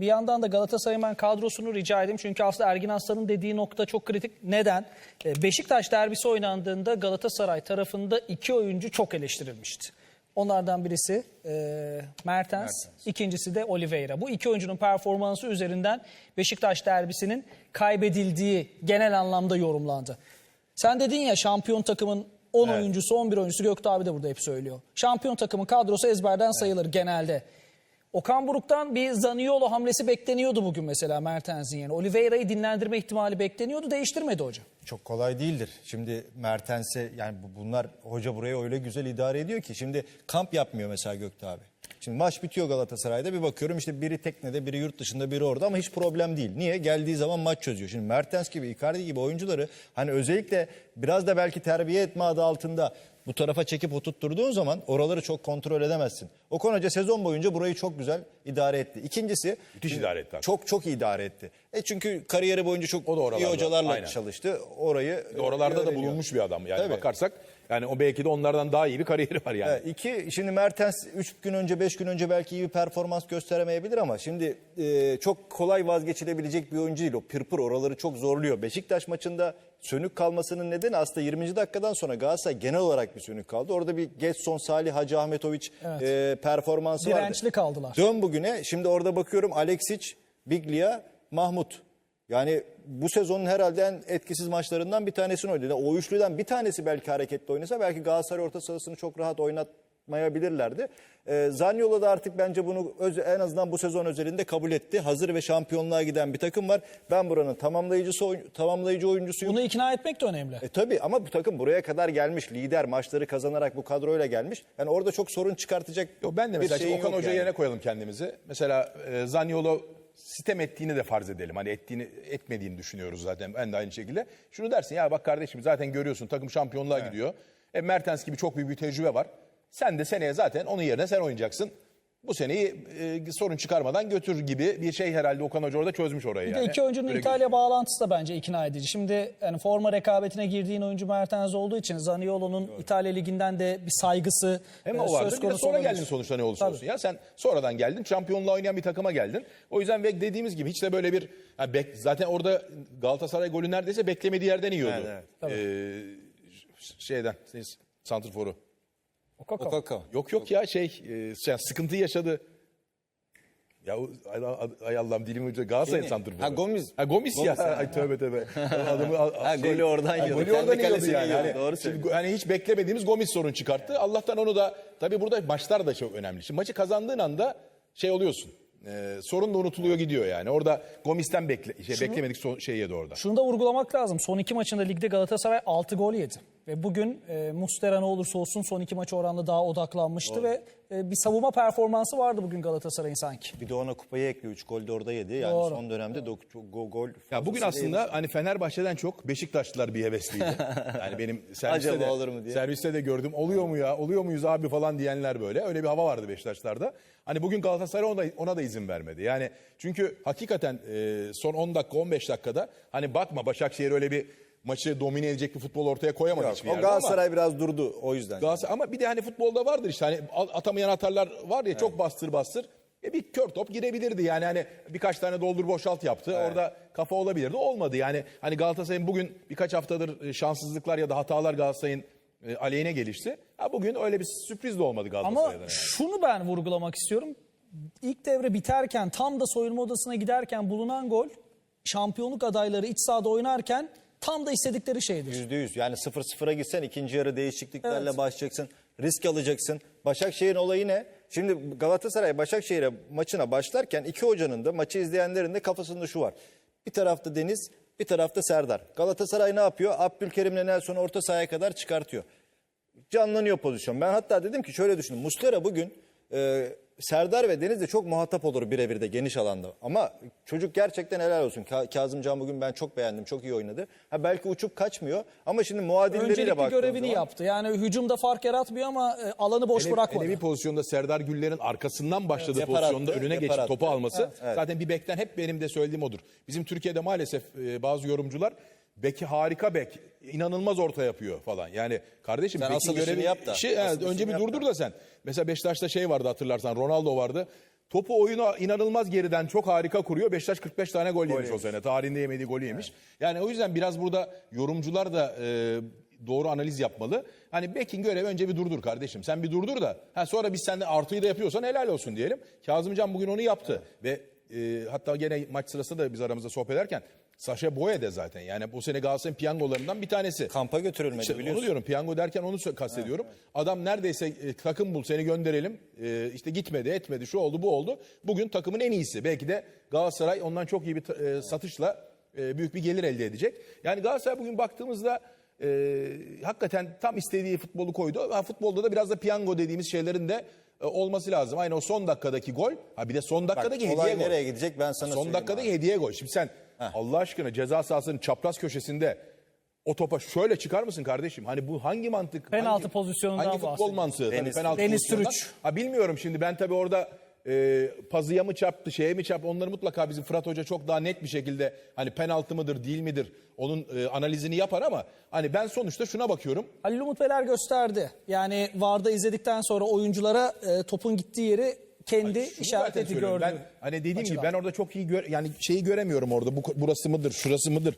Bir yandan da Galatasaray'ın ben kadrosunu rica edeyim. Çünkü aslında Ergin Aslan'ın dediği nokta çok kritik. Neden? E, Beşiktaş derbisi oynandığında Galatasaray tarafında iki oyuncu çok eleştirilmişti. Onlardan birisi e, Mertens, ikincisi de Oliveira. Bu iki oyuncunun performansı üzerinden Beşiktaş derbisinin kaybedildiği genel anlamda yorumlandı. Sen dedin ya şampiyon takımın 10 oyuncusu, 11 oyuncusu Göktuğ abi de burada hep söylüyor. Şampiyon takımın kadrosu ezberden sayılır genelde. Okan Buruk'tan bir Zaniolo hamlesi bekleniyordu bugün mesela Mertens'in yerine. Oliveira'yı dinlendirme ihtimali bekleniyordu. Değiştirmedi hoca. Çok kolay değildir. Şimdi Mertens'e yani bu- bunlar hoca buraya öyle güzel idare ediyor ki şimdi kamp yapmıyor mesela Gökte abi. Şimdi maç bitiyor Galatasaray'da bir bakıyorum işte biri teknede biri yurt dışında biri orada ama hiç problem değil. Niye? Geldiği zaman maç çözüyor. Şimdi Mertens gibi Icardi gibi oyuncuları hani özellikle biraz da belki terbiye etme adı altında bu tarafa çekip oturtturduğun zaman oraları çok kontrol edemezsin. Okan Hoca sezon boyunca burayı çok güzel idare etti. İkincisi Müthiş idare etti. çok çok iyi idare etti. E çünkü kariyeri boyunca çok O da iyi hocalarla aynen. çalıştı. Orayı Oralarda da öğreniyor. bulunmuş bir adam yani Tabii. bakarsak. Yani o belki de onlardan daha iyi bir kariyeri var yani. Evet, iki, şimdi Mertens 3 gün önce 5 gün önce belki iyi bir performans gösteremeyebilir ama şimdi e, çok kolay vazgeçilebilecek bir oyuncu değil. O pırpır oraları çok zorluyor. Beşiktaş maçında sönük kalmasının nedeni aslında 20. dakikadan sonra Galatasaray genel olarak bir sönük kaldı. Orada bir Getson, Salih, Hacı Ahmetoviç e, performansı vardı. Dirençli kaldılar. Dön bugüne. Şimdi orada bakıyorum Alexic, Biglia, Mahmut. Yani bu sezonun herhalde en etkisiz maçlarından bir tanesini oynadı. O üçlüden bir tanesi belki hareketli oynasa belki Galatasaray orta sahasını çok rahat oynatmayabilirlerdi. Ee, Zaniolo da artık bence bunu öz- en azından bu sezon özelinde kabul etti. Hazır ve şampiyonluğa giden bir takım var. Ben buranın tamamlayıcısı tamamlayıcı oyuncusuyum. Bunu ikna etmek de önemli. E tabii ama bu takım buraya kadar gelmiş. Lider maçları kazanarak bu kadroyla gelmiş. Yani orada çok sorun çıkartacak Yo, ben de bir mesela şeyin Okan yok Hoca yani. yerine koyalım kendimizi. Mesela e, Zaniolo sitem ettiğini de farz edelim. Hani ettiğini etmediğini düşünüyoruz zaten ben de aynı şekilde. Şunu dersin ya bak kardeşim zaten görüyorsun takım şampiyonluğa gidiyor. E, Mertens gibi çok büyük bir tecrübe var. Sen de seneye zaten onun yerine sen oynayacaksın. Bu seneyi e, sorun çıkarmadan götür gibi bir şey herhalde Okan Hoca orada çözmüş orayı Bir de yani. iki oyuncunun Öyle İtalya bağlantısı da bence ikna edici. Şimdi yani forma rekabetine girdiğin oyuncu Mertens olduğu için Zaniolo'nun İtalya Ligi'nden de bir saygısı Hem e, o vardı söz bir de konusu sonra olabilir. geldin sonuçta ne olursa Tabii. olsun. Ya sen sonradan geldin şampiyonluğa oynayan bir takıma geldin. O yüzden ve dediğimiz gibi hiç de böyle bir ha bek- zaten orada Galatasaray golü neredeyse beklemediği yerden yiyordu. Evet, Ee, şeyden siz santrforu. Okaka. Okaka. Yok yok ya şey e, şey, sıkıntı yaşadı. Ya o- ay, ay- ay Allah'ım dilim ucu Galatasaray Kimi? santrforu. Ha, Gomis. Ha Gomis, ya. Gomis, ha. Ay tövbe tövbe. Adamı, Ha, golü oradan yiyordu. Golü Kendi oradan yiyordu kalesine yani. yiyordu, Hani, doğru şimdi, söylüyorsun. hani hiç beklemediğimiz Gomis sorun çıkarttı. Allah'tan onu da tabii burada maçlar da çok önemli. Şimdi maçı kazandığın anda şey oluyorsun. E, sorun da unutuluyor gidiyor yani. Orada Gomis'ten bekle, şey, beklemedik son, şey yedi orada. Şunu da vurgulamak lazım. Son iki maçında ligde Galatasaray 6 gol yedi. Ve bugün e, Mustera ne olursa olsun son iki maç oranla daha odaklanmıştı ve e, bir savunma performansı vardı bugün Galatasaray'ın sanki. Bir de ona kupayı ekliyor. 3 gol de orada yedi. Yani Doğru. son dönemde de gol, gol Ya bugün aslında hani Fenerbahçe'den çok Beşiktaşlılar bir hevesliydi. Yani benim serviste Acaba de, olur mu diye. serviste de gördüm. Oluyor mu ya? Oluyor muyuz abi falan diyenler böyle. Öyle bir hava vardı Beşiktaşlarda. Hani bugün Galatasaray ona da, ona da izin vermedi. Yani çünkü hakikaten e, son 10 dakika 15 dakikada hani bakma Başakşehir öyle bir maçı domine edecek bir futbol ortaya koyamadı Yok, hiçbir o yerde ama- Galatasaray biraz durdu o yüzden. Galatasaray ama bir de hani futbolda vardır işte hani atamayan atarlar var ya çok bastır bastır. E bir kör top girebilirdi yani hani birkaç tane doldur boşalt yaptı. Orada kafa olabilirdi. Olmadı yani hani Galatasaray'ın bugün birkaç haftadır e, şanssızlıklar ya da hatalar Galatasaray'ın e, aleyhine gelişti. Ha bugün öyle bir sürpriz de olmadı Ama Galatasaray'dan. yani. şunu ben vurgulamak istiyorum. İlk devre biterken tam da soyunma odasına giderken bulunan gol şampiyonluk adayları iç sahada oynarken tam da istedikleri şeydir. Yüzde yüz. Yani 0-0'a gitsen ikinci yarı değişikliklerle Evet. başlayacaksın. Risk alacaksın. Başakşehir'in olayı ne? Şimdi Galatasaray Başakşehir'e maçına başlarken iki hocanın da maçı izleyenlerin de kafasında şu var. Bir tarafta Deniz, bir tarafta Serdar. Galatasaray ne yapıyor? Abdülkerim'le Nelson'u orta sahaya kadar çıkartıyor. Canlanıyor pozisyon. Ben hatta dedim ki şöyle düşünün. Muslera bugün e, Serdar ve Deniz de çok muhatap olur birebir de geniş alanda. Ama çocuk gerçekten helal olsun. Ka- Kazımcan bugün ben çok beğendim. Çok iyi oynadı. Ha belki uçup kaçmıyor ama şimdi muadilleriyle Öncelikli baktığın görevini zaman- yaptı. Yani hücumda fark yaratmıyor ama e, alanı boş bırakmadı. bir pozisyonda Serdar Güller'in arkasından başladığı Evet, yapar pozisyonda attı, önüne yapar geçip attı. topu alması Evet, evet. zaten bir bekten hep benim de söylediğim odur. Bizim Türkiye'de maalesef e, bazı yorumcular beki harika bek inanılmaz orta yapıyor falan. Yani kardeşim Sen bekin görevi yap da. evet, Asıl önce bir durdur da. da sen. Mesela Beşiktaş'ta şey vardı hatırlarsan Ronaldo vardı. Topu oyuna inanılmaz geriden çok harika kuruyor. Beşiktaş 45 tane gol, yemiş o yemiş. sene. Tarihinde yemediği golü yemiş. Yani o yüzden biraz burada yorumcular da e, doğru analiz yapmalı. Hani Beck'in görevi önce bir durdur kardeşim. Sen bir durdur da ha sonra biz sende artıyı da yapıyorsan helal olsun diyelim. Kazımcan bugün onu yaptı. Ve e, hatta gene maç sırasında da biz aramızda sohbet ederken Saşa Boye de zaten. Yani bu sene Galatasaray'ın piyangolarından bir tanesi. Kampa götürülmedi İşte biliyorsun. onu diyorum piyango derken onu kastediyorum. Adam neredeyse e, takım bul seni gönderelim. E, işte gitmedi etmedi şu oldu bu oldu. Bugün takımın en iyisi. Belki de Galatasaray ondan çok iyi bir e, satışla e, büyük bir gelir elde edecek. Yani Galatasaray bugün baktığımızda e, hakikaten tam istediği futbolu koydu. Ha, futbolda da biraz da piyango dediğimiz şeylerin de e, olması lazım. Aynı o son dakikadaki gol. Ha bir de son Bak, dakikadaki hediye olay gol. nereye gidecek ben sana Son dakikadaki abi. hediye gol. Şimdi sen Allah aşkına ceza sahasının çapraz köşesinde o topa şöyle çıkar mısın kardeşim? Hani bu hangi mantık? Penaltı hangi, pozisyonundan Hangi futbol mantığı? Deniz- Tabii penaltı Deniz. Türüç. Ha bilmiyorum şimdi ben tabii orada e, pazıya mı çarptı, şeye mi çarptı onları mutlaka bizim Fırat Hoca çok daha net bir şekilde hani penaltı mıdır değil midir onun e, analizini yapar ama hani ben sonuçta şuna bakıyorum. Halil Umut Beler gösterdi. Yani VAR'da izledikten sonra oyunculara e, topun gittiği yeri kendi Şunu işaret söylüyorum. gördü. Ben hani dediğim gibi Açıdan. ben orada çok iyi gör, yani şeyi göremiyorum orada. Bu burası mıdır, şurası mıdır,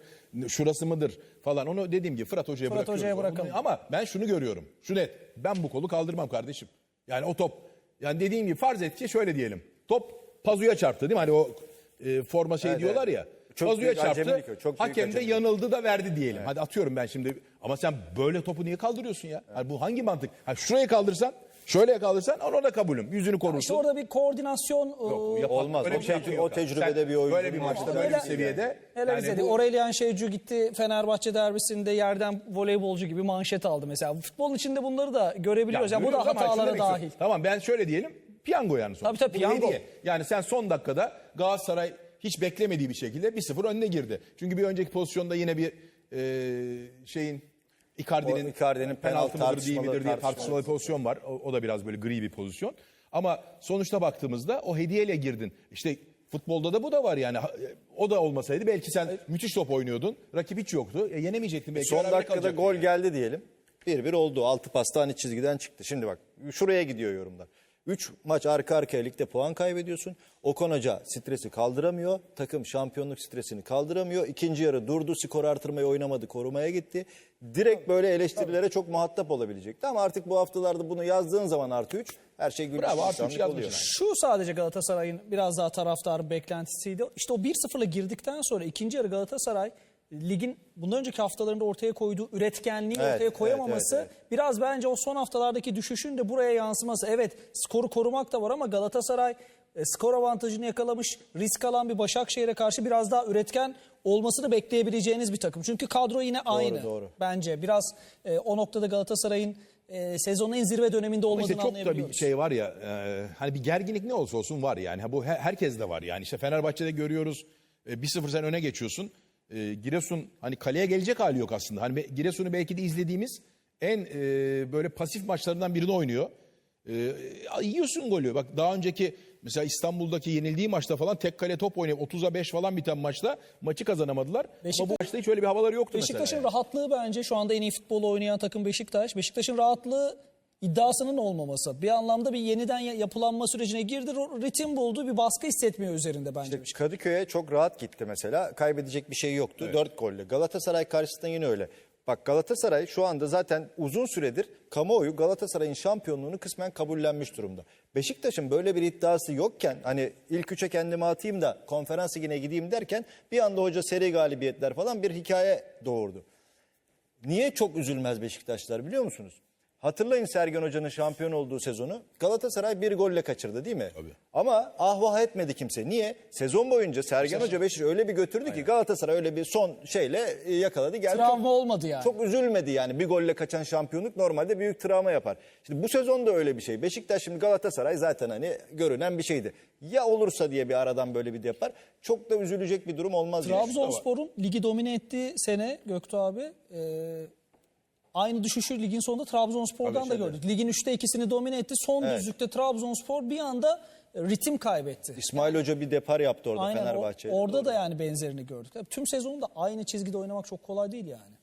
şurası mıdır falan. Onu dediğim gibi Fırat Hoca'ya Fırat bırakıyorum. Hoca'ya bırakalım. Bunu- Ama ben şunu görüyorum. Şu net. Ben bu kolu kaldırmam kardeşim. Yani o top yani dediğim gibi farz et ki şöyle diyelim. Top pazuya çarptı değil mi? Hani o e, forma şey Evet, diyorlar evet. ya. Çok pazuya çarptı. o, çok hakem de yanıldı da verdi diyelim. Hadi atıyorum ben şimdi. Ama sen böyle topu niye kaldırıyorsun ya? Hani bu hangi mantık? Ha şuraya kaldırsan, şöyle kaldırsan ona da kabulüm. Yüzünü korursun. İşte orada bir koordinasyon e, Yapan- Olmaz. öyle O bir şey yok o tecrübede Sen bir oyuncu Böyle bir maçta böyle bir seviyede. Neler yani izledik? bu- Aurelien Şeycu gitti Fenerbahçe derbisinde yerden voleybolcu gibi manşet aldı mesela. Futbolun içinde bunları da görebiliyoruz. Yani bu da görüyoruz ama şunu hatalara demek istiyorum. dahil. Tamam ben şöyle diyelim. Piyango yani sonuçta. Tabii, tabii, Bu piyango. hediye. Yani sen son dakikada Galatasaray hiç beklemediği bir şekilde 1-0 önüne girdi. Çünkü bir önceki pozisyonda yine bir e, şeyin Icardi'nin Icardi'nin penaltı penaltı mıdır değil midir diye tartışmalı tartışmalı bir pozisyon var. O, o da biraz böyle gri bir pozisyon. Ama sonuçta baktığımızda o hediyeyle girdin. İşte futbolda da bu da var yani. Ha- O da olmasaydı belki sen müthiş top oynuyordun. Rakip hiç yoktu. E, yenemeyecektin belki. Son berabere dakikada kalacaktın gol yani. geldi diyelim. 1-1 oldu. Altı pasta hani çizgiden çıktı. Şimdi bak şuraya gidiyor yorumlar. 3 maç arka arkaya ligde puan kaybediyorsun. Okan Hoca stresi kaldıramıyor. Takım şampiyonluk stresini kaldıramıyor. İkinci yarı durdu. Skor artırmayı oynamadı. Korumaya gitti. Direkt böyle eleştirilere çok muhatap olabilecekti. Ama artık bu haftalarda bunu yazdığın zaman artı 3 her şey gülüş Bravo, artı üç insanlık yazmışsın oluyor. yani. Şu sadece Galatasaray'ın biraz daha taraftar beklentisiydi. İşte o 1-0'la girdikten sonra ikinci yarı Galatasaray ligin bundan önceki haftalarında ortaya koyduğu üretkenliği Evet, ortaya koyamaması evet, evet, biraz bence o son haftalardaki düşüşün de buraya yansıması. Evet skoru korumak da var ama Galatasaray e, skor avantajını yakalamış, risk alan bir Başakşehir'e karşı biraz daha üretken olmasını bekleyebileceğiniz bir takım. Çünkü kadro yine aynı doğru. bence. Biraz e, o noktada Galatasaray'ın e, sezonun en zirve döneminde olmadığını işte çok da bir anlayabiliyoruz. şey var ya e, hani bir gerginlik ne olsa olsun var yani. Bu he- herkes de var yani. işte Fenerbahçe'de görüyoruz e, 1-0 sen öne geçiyorsun. E, Giresun hani kaleye gelecek hali yok aslında. Hani Giresun'u belki de izlediğimiz en e, böyle pasif maçlarından birini oynuyor. E, yiyorsun golü. Bak daha önceki mesela İstanbul'daki yenildiği maçta falan tek kale top oynayıp 30'a 5 falan biten maçta maçı kazanamadılar. Ama Beşiktaş- bu maçta hiç öyle bir havaları yoktu Beşiktaş'ın mesela. yani. rahatlığı bence şu anda en iyi futbolu oynayan takım Beşiktaş. Beşiktaş'ın rahatlığı iddiasının olmaması. Bir anlamda bir yeniden ya- yapılanma sürecine girdi. Ritim buldu. Bir baskı hissetmiyor üzerinde bence. Kadıköy'e çok rahat gitti mesela. Kaybedecek bir şey yoktu. Dört golle. Galatasaray karşısında yine öyle. Bak Galatasaray şu anda zaten uzun süredir kamuoyu Galatasaray'ın şampiyonluğunu kısmen kabullenmiş durumda. Beşiktaş'ın böyle bir iddiası yokken hani ilk üçe kendimi atayım da konferans ligine gideyim derken bir anda hoca seri galibiyetler falan bir hikaye doğurdu. Niye çok üzülmez Beşiktaşlar biliyor musunuz? Hatırlayın Sergen Hoca'nın şampiyon olduğu sezonu. Galatasaray bir golle kaçırdı değil mi? Ama ah vah etmedi kimse. Niye? Sezon boyunca Sergen Hoca Beşiktaş'ı öyle bir götürdü ki Galatasaray öyle bir son şeyle e, yakaladı. Geldi. Travma Çok- olmadı yani. Çok üzülmedi yani. Bir golle kaçan şampiyonluk normalde büyük travma yapar. Şimdi bu sezon da öyle bir şey. Beşiktaş şimdi Galatasaray zaten hani görünen bir şeydi. Ya olursa diye bir aradan böyle bir de yapar. Çok da üzülecek bir durum olmaz. Trabzonspor'un ligi domine ettiği sene Göktuğ abi e, aynı düşüşü ligin sonunda Trabzonspor'dan da gördük. Ligin üçte ikisini domine etti. Son düzlükte Trabzonspor bir anda e, ritim kaybetti. İsmail Hoca bir depar yaptı orada Aynen Fenerbahçe'ye. orada da yani benzerini gördük. Tüm sezonu da aynı çizgide oynamak çok kolay değil yani.